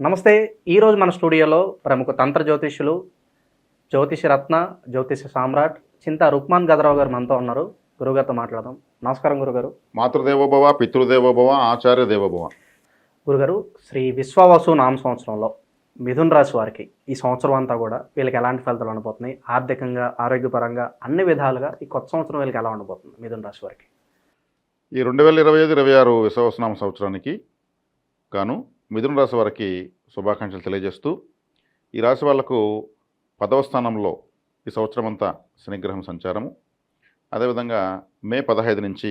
నమస్తే ఈరోజు మన స్టూడియోలో ప్రముఖ తంత్ర జ్యోతిష్యులు జ్యోతిష రత్న జ్యోతిష సామ్రాట్ చింత రుక్మాన్ గదరావు గారు మనతో ఉన్నారు. గురుగారితో మాట్లాడదాం. నమస్కారం గురుగారు మాతృదేవోభవ పితృదేవోభవ ఆచార్య దేవోభవ గురుగారు శ్రీ విశ్వవసు నామ సంవత్సరంలో మిథున్ రాశి వారికి ఈ సంవత్సరం అంతా కూడా వీళ్ళకి ఎలాంటి ఫలితాలు ఉండబోతున్నాయి? ఆర్థికంగా ఆరోగ్యపరంగా అన్ని విధాలుగా ఈ కొత్త సంవత్సరం వీళ్ళకి ఎలా ఉండబోతుంది మిథున్ రాశి వారికి? ఈ రెండు వేల ఇరవై ఐదు ఇరవై ఆరు విశ్వవసనామ సంవత్సరానికి గాను మిథున రాశి వారికి శుభాకాంక్షలు తెలియజేస్తూ ఈ రాశి వాళ్ళకు పదవ స్థానంలో ఈ సంవత్సరం అంతా శనిగ్రహం సంచారము. అదేవిధంగా మే పదహైదు నుంచి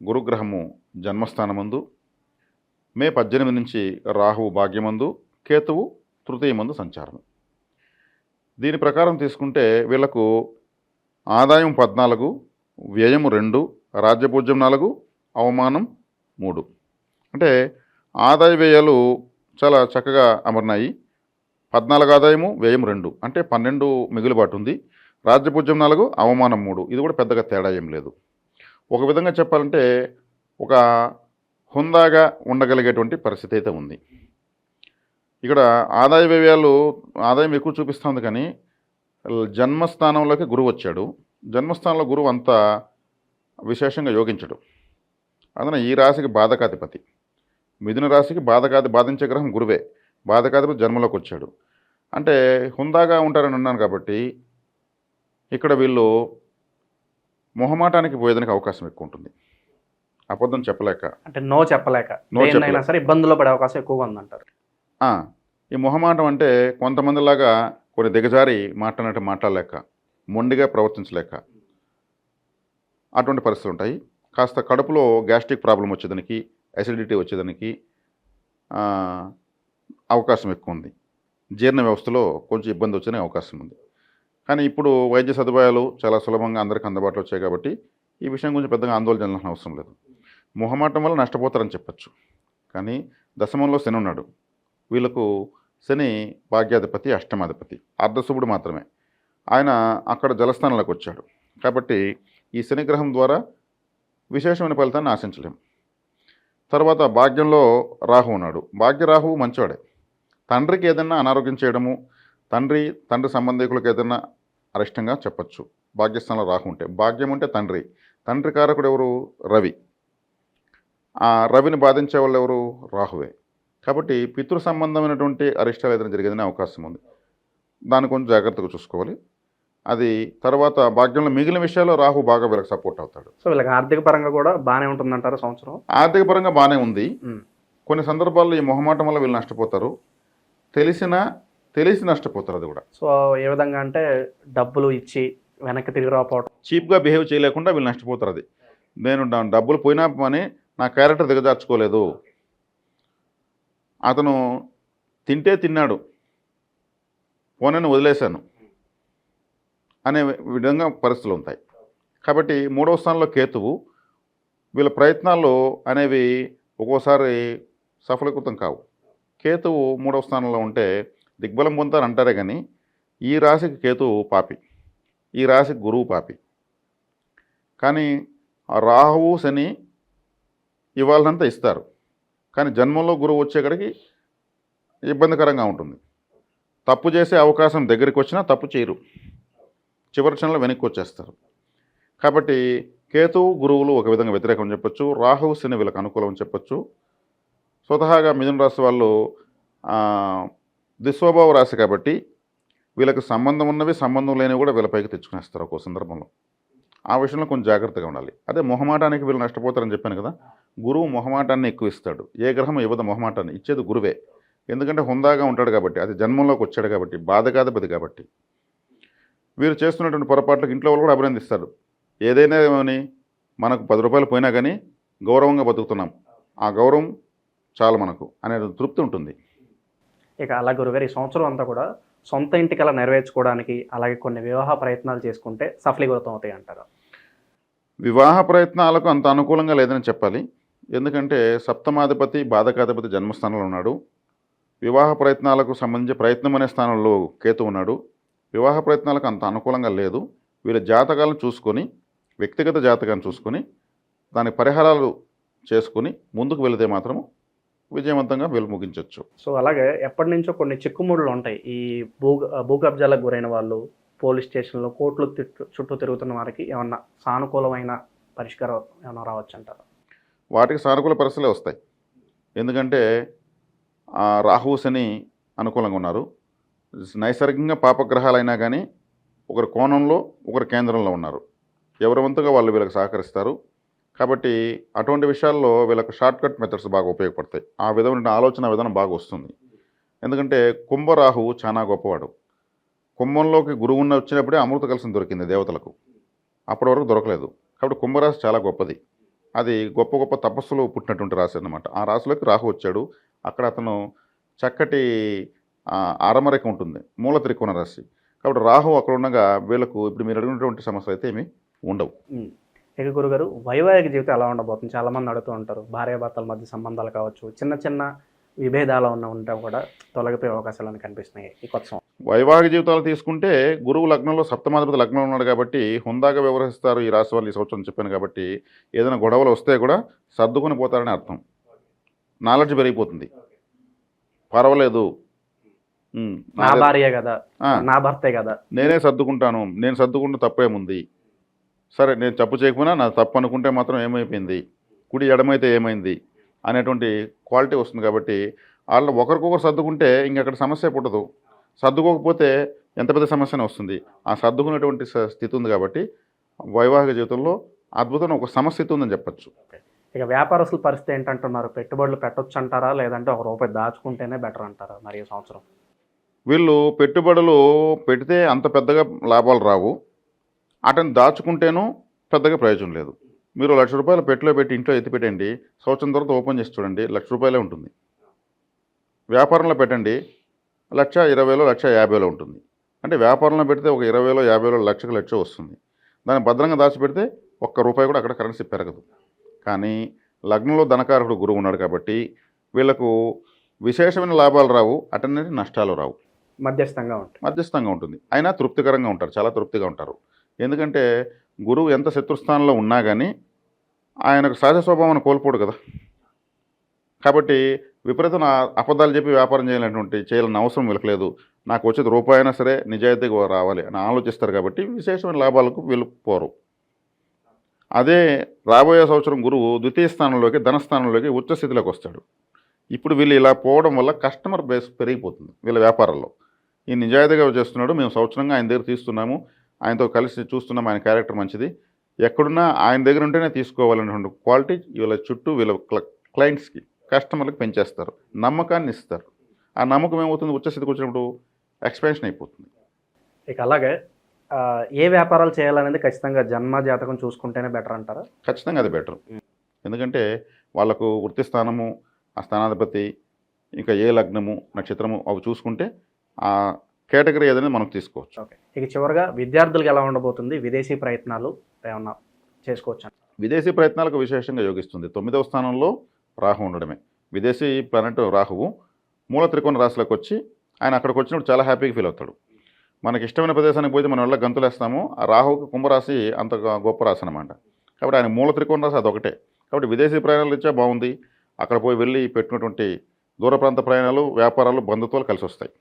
గురుగ్రహము జన్మస్థానమందు మే పద్దెనిమిది నుంచి రాహువు భాగ్యమందు కేతువు తృతీయమందు సంచారము. దీని ప్రకారం తీసుకుంటే వీళ్ళకు ఆదాయం పద్నాలుగు వ్యయము రెండు రాజ్యపూజ్యం నాలుగు అవమానం మూడు. అంటే ఆదాయ వ్యయాలు చాలా చక్కగా అమరినాయి. పద్నాలుగు ఆదాయము వ్యయం రెండు. అంటే పన్నెండు మిగులుబాటు ఉంది. రాజ్యపూజ్యం నాలుగు అవమానం మూడు. ఇది కూడా పెద్దగా తేడా ఏం లేదు. ఒక విధంగా చెప్పాలంటే ఒక హుందాగా ఉండగలిగేటువంటి పరిస్థితి అయితే ఉంది. ఇక్కడ ఆదాయ వ్యయాలు ఆదాయం ఎక్కువ చూపిస్తుంది కానీ జన్మస్థానంలోకి గురువు వచ్చాడు. జన్మస్థానంలో గురువు అంత విశేషంగా యోగించడు. అందున ఈ రాశికి బాధకాధిపతి. మిథున రాశికి బాధకాది బాధించే గ్రహం గురువే. బాధకాధిపతి జన్మలోకి వచ్చాడు. అంటే హుందాగా ఉంటారని అన్నాను కాబట్టి ఇక్కడ వీళ్ళు మొహమాటానికి పోయేదానికి అవకాశం ఎక్కువ ఉంటుంది. అబద్ధం చెప్పలేక. అంటే నో చెప్పలేక. దేన్నైనా చెప్పలేక. సరే ఇబ్బందుల్లో పడే అవకాశం ఎక్కువగా ఉందంటారు. ఆ, ఈ మొహమాటం అంటే కొంతమందిలాగా కొన్ని దిగజారి మాట్లాడినట్టు మాట్లాడలేక మొండిగా ప్రవర్తించలేక అటువంటి పరిస్థితులు ఉంటాయి. కాస్త కడుపులో గ్యాస్ట్రిక్ ప్రాబ్లం వచ్చేదానికి అసిడిటీ వచ్చేదానికి అవకాశం ఎక్కువ ఉంది. జీర్ణ వ్యవస్థలో కొంచెం ఇబ్బంది వచ్చే అవకాశం ఉంది. కానీ ఇప్పుడు వైద్య సదుపాయాలు చాలా సులభంగా అందరికీ అందుబాటులో వచ్చాయి కాబట్టి ఈ విషయం గురించి పెద్దగా ఆందోళన చెందాల్సిన అవసరం లేదు. మొహమాటం వల్ల నష్టపోతారని చెప్పచ్చు. కానీ దశమంలో శని ఉన్నాడు. వీళ్ళకు శని భాగ్యాధిపతి అష్టమాధిపతి అర్ధశుభుడు మాత్రమే. ఆయన అక్కడ జలస్థానంలోకి వచ్చాడు. కాబట్టి ఈ శనిగ్రహం ద్వారా విశేషమైన ఫలితాన్ని ఆశించలేము. తర్వాత భాగ్యంలో రాహు ఉన్నాడు. భాగ్య రాహువు మంచివాడే తండ్రికి ఏదైనా అనారోగ్యం చేయడము తండ్రి తండ్రి సంబంధికులకు ఏదైనా అరిష్టంగా చెప్పచ్చు. భాగ్యస్థానంలో రాహు ఉంటే. భాగ్యం ఉంటే తండ్రి. తండ్రి కారకుడు ఎవరు? రవి. ఆ రవిని బాధించే వాళ్ళు ఎవరు? రాహువే. కాబట్టి పితృ సంబంధమైనటువంటి అరిష్టాలు ఏదైనా జరిగేదనే అవకాశం ఉంది. దాన్ని కొంచెం జాగ్రత్తగా చూసుకోవాలి. అది తర్వాత భాగ్యంలో మిగిలిన విషయాల్లో రాహు బాగా వీళ్ళకి సపోర్ట్ అవుతాడు. సో వీళ్ళకి ఆర్థిక పరంగా కూడా బాగానే ఉంటుందంటారు సంవత్సరం? ఆర్థిక పరంగా బాగానే ఉంది. కొన్ని సందర్భాల్లో ఈ మొహమాటం వల్ల వీళ్ళు నష్టపోతారు. తెలిసినా తెలిసి నష్టపోతారు అది కూడా. సో ఏ విధంగా అంటే డబ్బులు ఇచ్చి వెనక్కి తిరిగి రాకపోవడం చీప్గా బిహేవ్ చేయలేకుండా వీళ్ళు నష్టపోతారు అది. నేను డబ్బులు పోయినా అని నా క్యారెక్టర్ దిగజార్చుకోలేదు. అతను తింటే తిన్నాడు. పోనని వదిలేశాను. అనే విధంగా పరిస్థితులు ఉంటాయి కాబట్టి మూడవ స్థానంలో కేతువు వీళ్ళ ప్రయత్నాలు అనేవి ఒక్కోసారి సఫలీకృతం కావు. కేతువు మూడవ స్థానంలో ఉంటే దిగ్బలం పొందుతారు అంటారే కానీ ఈ రాశికి కేతువు పాపి. ఈ రాశికి గురువు పాపి. కానీ రాహువు శని ఇవ్వాలంతా ఇస్తారు. కానీ జన్మంలో గురువు వచ్చేకడికి ఇబ్బందికరంగా ఉంటుంది. తప్పు చేసే అవకాశం దగ్గరికి వచ్చినా తప్పు చేయరు. చివరి క్షణంలో వెనక్కి వచ్చేస్తారు. కాబట్టి కేతువు గురువులు ఒక విధంగా వ్యతిరేకం చెప్పొచ్చు. రాహువు శని వీళ్ళకి అనుకూలం చెప్పొచ్చు. స్వతహాగా మిథున రాశి వాళ్ళు దిస్వభావ రాశి కాబట్టి వీళ్ళకి సంబంధం ఉన్నవి సంబంధం లేనివి కూడా వీళ్ళపైకి తెచ్చుకునేస్తారు ఒక్కో సందర్భంలో. ఆ విషయంలో కొంచెం జాగ్రత్తగా ఉండాలి. అదే మొహమాటానికి వీళ్ళు నష్టపోతారని చెప్పాను కదా గురువు మొహమాటాన్ని ఎక్కువ ఇస్తాడు. ఏ గ్రహం ఇవ్వదు మొహమాటాన్ని? ఇచ్చేది గురువే. ఎందుకంటే హుందాగా ఉంటాడు కాబట్టి అది జన్మంలోకి వచ్చాడు కాబట్టి బాధకాధిపతి కాబట్టి వీరు చేస్తున్నటువంటి పొరపాట్లకు ఇంట్లో వాళ్ళు కూడా అభినందిస్తారు. ఏదైనా ఏమని మనకు పది రూపాయలు పోయినా కానీ గౌరవంగా బతుకుతున్నాం. ఆ గౌరవం చాలు మనకు అనే తృప్తి ఉంటుంది. ఇక అలా గురుగారు ఈ సంవత్సరం అంతా కూడా సొంత ఇంటికి అలా నెరవేర్చుకోవడానికి అలాగే కొన్ని వివాహ ప్రయత్నాలు చేసుకుంటే సఫలీకృతం అవుతాయి అంటారు. వివాహ ప్రయత్నాలకు అంత అనుకూలంగా లేదని చెప్పాలి. ఎందుకంటే సప్తమాధిపతి బాధకాధిపతి జన్మస్థానంలో ఉన్నాడు. వివాహ ప్రయత్నాలకు సంబంధించి ప్రయత్నం అనే స్థానంలో కేతు ఉన్నాడు. వివాహ ప్రయత్నాలకు అంత అనుకూలంగా లేదు. వీళ్ళ జాతకాలను చూసుకొని వ్యక్తిగత జాతకాన్ని చూసుకొని దాని పరిహారాలు చేసుకొని ముందుకు వెళితే మాత్రం విజయవంతంగా వీళ్ళు ముగించవచ్చు సో అలాగే ఎప్పటి నుంచో కొన్ని చిక్కుముడులు ఉంటాయి. ఈ భూ భూ కబ్జాలకు గురైన వాళ్ళు పోలీస్ స్టేషన్లో కోర్టులు చుట్టూ తిరుగుతున్న వారికి ఏమన్నా సానుకూలమైన పరిష్కారం ఏమన్నా రావచ్చు అంటారు? వాటికి సానుకూల పరిస్థితులే వస్తాయి. ఎందుకంటే ఆ రాహు శని అనుకూలంగా ఉన్నారు. నైసర్గికంగా పాపగ్రహాలైనా కానీ ఒకరి కోణంలో ఒకరి కేంద్రంలో ఉన్నారు. ఎవరి వంతుగా వాళ్ళు వీళ్ళకి సహకరిస్తారు. కాబట్టి అటువంటి విషయాల్లో వీళ్ళకి షార్ట్కట్ మెథడ్స్ బాగా ఉపయోగపడతాయి. ఆ విధమైన ఆలోచన విధానం బాగా వస్తుంది. ఎందుకంటే కుంభరాహు చాలా గొప్పవాడు. కుంభంలోకి గురువు ఉన్న వచ్చినప్పుడే అమృత కలసం దొరికింది దేవతలకు. అప్పటి వరకు దొరకలేదు. కాబట్టి కుంభరాశి చాలా గొప్పది. అది గొప్ప గొప్ప తపస్సులో పుట్టినటువంటి రాశి అన్నమాట. ఆ రాశిలోకి రాహు వచ్చాడు. అక్కడ అతను చక్కటి ఆ, ఆరమరిక ఉంటుంది మూల త్రికోణ రాశి. కాబట్టి రాహు అక్కడ ఉండగా వీళ్ళకు ఇప్పుడు మీరు అడిగినటువంటి సమస్యలు అయితే ఏమి ఉండవు. ఇక గురుగారు వైవాహిక జీవితం ఎలా ఉండబోతుంది? చాలా మంది అడుగుతూ ఉంటారు భార్యాభర్తల మధ్య సంబంధాలు కావచ్చు చిన్న చిన్న విభేదాలు ఉన్న ఉంటే కూడా తొలగిపోయే అవకాశాలు కనిపిస్తున్నాయి ఈ కొత్త వైవాహిక జీవితాలు తీసుకుంటే గురువు లగ్నంలో సప్తమాధిపతి లగ్నంలో ఉన్నాడు కాబట్టి హుందాగా వ్యవహరిస్తారు ఈ రాశి వాళ్ళు ఈ సంవత్సరం చెప్పాను కాబట్టి ఏదైనా గొడవలు వస్తే కూడా సర్దుకొని పోతారని అర్థం. నాలెడ్జ్ పెరిగిపోతుంది. పర్వాలేదు. నా భార్య కదా. నా భర్తే కదా. నేనే సర్దుకుంటాను. నేను సర్దుకుంటే తప్పేముంది? సరే నేను తప్పు చేయకపోయినా నా తప్పు అనుకుంటే మాత్రం ఏమైపోయింది? కుడి ఎడమైతే ఏమైంది? అనేటువంటి క్వాలిటీ వస్తుంది కాబట్టి వాళ్ళు ఒకరికొకరు సర్దుకుంటే ఇంకక్కడ సమస్య పుట్టదు. సర్దుకోకపోతే ఎంత పెద్ద సమస్యనే వస్తుంది. ఆ సర్దుకునేటువంటి స్థితి ఉంది కాబట్టి వైవాహిక జీవితంలో అద్భుతమైన ఒక సమస్థితి ఉందని చెప్పచ్చు. ఇక వ్యాపారస్తుల పరిస్థితి ఏంటంటున్నారు? పెట్టుబడులు పెట్టొచ్చు అంటారా లేదంటే ఒక రూపాయి దాచుకుంటేనే బెటర్ అంటారా మరి సంవత్సరం? వీళ్ళు పెట్టుబడులు పెడితే అంత పెద్దగా లాభాలు రావు. అటని దాచుకుంటేనూ పెద్దగా ప్రయోజనం లేదు. మీరు లక్ష రూపాయలు పెట్టులో పెట్టి ఇంట్లో ఎత్తి పెట్టండి. సంవత్సరం తర్వాత ఓపెన్ చేసి చూడండి. లక్ష రూపాయలే ఉంటుంది. వ్యాపారంలో పెట్టండి. లక్ష ఇరవైలో లక్ష యాభైలో ఉంటుంది. అంటే వ్యాపారంలో పెడితే ఒక ఇరవైలో యాభైలో లక్షకు లక్ష వస్తుంది. దాన్ని భద్రంగా దాచిపెడితే ఒక్క రూపాయి కూడా అక్కడ కరెన్సీ పెరగదు. కానీ లగ్నంలో ధనకారకుడు గురువు ఉన్నాడు కాబట్టి వీళ్ళకు విశేషమైన లాభాలు రావు. అటన్నిటి నష్టాలు రావు. మధ్యస్థంగా ఉంటుంది. మధ్యస్థంగా ఉంటుంది. అయినా తృప్తికరంగా ఉంటారు. చాలా తృప్తిగా ఉంటారు. ఎందుకంటే గురువు ఎంత శత్రుస్థానంలో ఉన్నా కానీ ఆయనకు సహజ స్వభావాన్ని కోల్పోడు కదా. కాబట్టి విపరీతం అబద్ధాలు చెప్పి వ్యాపారం చేయాలనేటువంటి చేయాలని అవసరం వీళ్ళకి నాకు వచ్చేది రూపాయి సరే నిజాయితీగా రావాలి అని ఆలోచిస్తారు కాబట్టి విశేషమైన లాభాలకు వీళ్ళు పోరు. అదే రాబోయే సంవత్సరం గురువు ద్వితీయ స్థానంలోకి ధనస్థానంలోకి ఉచ్చ స్థితిలోకి వస్తాడు. ఇప్పుడు వీళ్ళు ఇలా పోవడం వల్ల కస్టమర్ బేస్ పెరిగిపోతుంది వీళ్ళ వ్యాపారాల్లో ఈ నిజాయితీగా చేస్తున్నాడు. మేము సంవత్సరంగా ఆయన దగ్గర తీస్తున్నాము. ఆయనతో కలిసి చూస్తున్నాం ఆయన క్యారెక్టర్ మంచిది. ఎక్కడున్నా ఆయన దగ్గర ఉంటేనే తీసుకోవాలనేటువంటి క్వాలిటీ వీళ్ళ చుట్టూ వీళ్ళ క్ల- క్లయింట్స్కి కస్టమర్లకు పెంచేస్తారు. నమ్మకాన్ని ఇస్తారు. ఆ నమ్మకం ఏమవుతుంది? ఉచ్చస్థితికి వచ్చినప్పుడు ఎక్స్పాన్షన్ అయిపోతుంది. ఇక అలాగే ఏ వ్యాపారాలు చేయాలనేది ఖచ్చితంగా జన్మ జాతకం చూసుకుంటేనే బెటర్ అంటారా? ఖచ్చితంగా అది బెటర్. ఎందుకంటే వాళ్ళకు వృత్తి స్థానము ఆ స్థానాధిపతి ఇంకా ఏ లగ్నము నక్షత్రము అవి చూసుకుంటే ఆ కేటగిరీ ఏదైనా మనం తీసుకోవచ్చు. ఓకే. ఇక చివరిగా విద్యార్థులకు ఎలా ఉండబోతుంది? విదేశీ ప్రయత్నాలు ఏమన్నా చేసుకోవచ్చు? విదేశీ ప్రయత్నాలకు విశేషంగా యోగిస్తుంది. తొమ్మిదవ స్థానంలో రాహు ఉండడమే. విదేశీ ప్లానెట్ రాహువు మూల త్రికోణ రాశిలోకి వచ్చి ఆయన అక్కడికి వచ్చినప్పుడు చాలా హ్యాపీగా ఫీల్ అవుతాడు. మనకి ఇష్టమైన ప్రదేశానికి పోతే మనం వల్ల గంతులేస్తాము ఆ రాహువుకి కుంభరాశి అంత గొప్ప రాశి అనమాట కాబట్టి ఆయన మూల త్రికోణ రాశి అదొకటే. కాబట్టి విదేశీ ప్రయాణాలు ఇచ్చా బాగుంది. అక్కడ పోయి వెళ్ళి పెట్టినటువంటి దూర ప్రాంత ప్రయాణాలు వ్యాపారాలు బంధుత్వాలు కలిసి వస్తాయి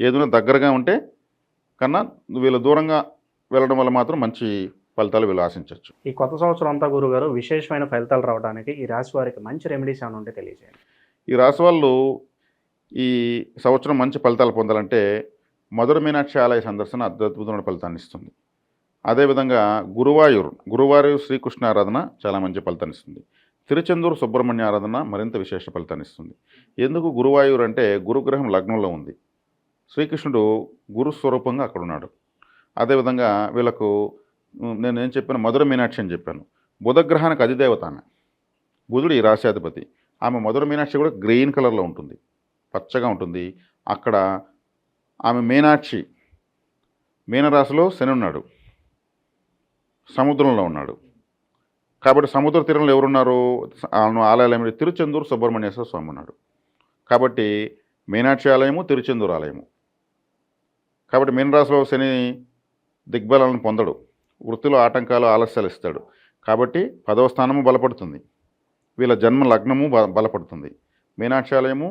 ఏదైనా దగ్గరగా ఉంటే కన్నా వీళ్ళు దూరంగా వెళ్ళడం వల్ల మాత్రం మంచి ఫలితాలు వీళ్ళు ఆశించవచ్చు. ఈ కొత్త సంవత్సరం అంతా గురుగారు విశేషమైన ఫలితాలు రావడానికి ఈ రాశి వారికి మంచి రెమెడీస్ ఏమైనా ఉంటే తెలియజేయండి. ఈ రాశి వాళ్ళు ఈ సంవత్సరం మంచి ఫలితాలు పొందాలంటే మధుర మీనాక్షి ఆలయ సందర్శన అద్భుతమైన ఫలితాన్ని ఇస్తుంది. అదేవిధంగా గురువాయూర్ గురువాయూర్ శ్రీకృష్ణ ఆరాధన చాలా మంచి ఫలితాన్ని ఇస్తుంది. తిరుచెందూరు సుబ్రహ్మణ్య ఆరాధన మరింత విశేష ఫలితాన్ని ఇస్తుంది. ఎందుకు గురువాయూర్ అంటే గురుగ్రహం లగ్నంలో ఉంది. శ్రీకృష్ణుడు గురు స్వరూపంగా అక్కడ ఉన్నాడు అదేవిధంగా వీళ్ళకు నేను ఏం చెప్పాను? మధుర మీనాక్షి అని చెప్పాను. బుధగ్రహానికి అధిదేవత ఆమె. బుధుడు ఈ రాశాధిపతి ఆమె మధుర మీనాక్షి కూడా గ్రీన్ కలర్లో ఉంటుంది. పచ్చగా ఉంటుంది. అక్కడ ఆమె మీనాక్షి మీనరాశిలో శని ఉన్నాడు. సముద్రంలో ఉన్నాడు. కాబట్టి సముద్ర తీరంలో ఎవరున్నారు? ఆమె ఆలయాలు ఏమిటి తిరుచెందూరు సుబ్రహ్మణ్యేశ్వర స్వామి ఉన్నాడు. కాబట్టి మీనాక్షి ఆలయము తిరుచెందూరు ఆలయము. కాబట్టి మీనరాశిలో శని దిగ్బలాలను పొందడు. వృత్తిలో ఆటంకాలు ఆలస్యాలు ఇస్తాడు. కాబట్టి పదవ స్థానము బలపడుతుంది. వీళ్ళ జన్మ లగ్నము బలపడుతుంది. మీనాక్షి ఆలయము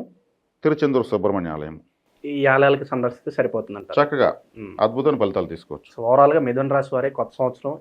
తిరుచెందూరు సుబ్రహ్మణ్య ఆలయం ఈ ఆలయాలకి సందర్శిస్తే సరిపోతుందంట చక్కగా అద్భుతమైన ఫలితాలు తీసుకోవచ్చు. ఓవరాల్గా మిథున రాశి వారి కొత్త సంవత్సరం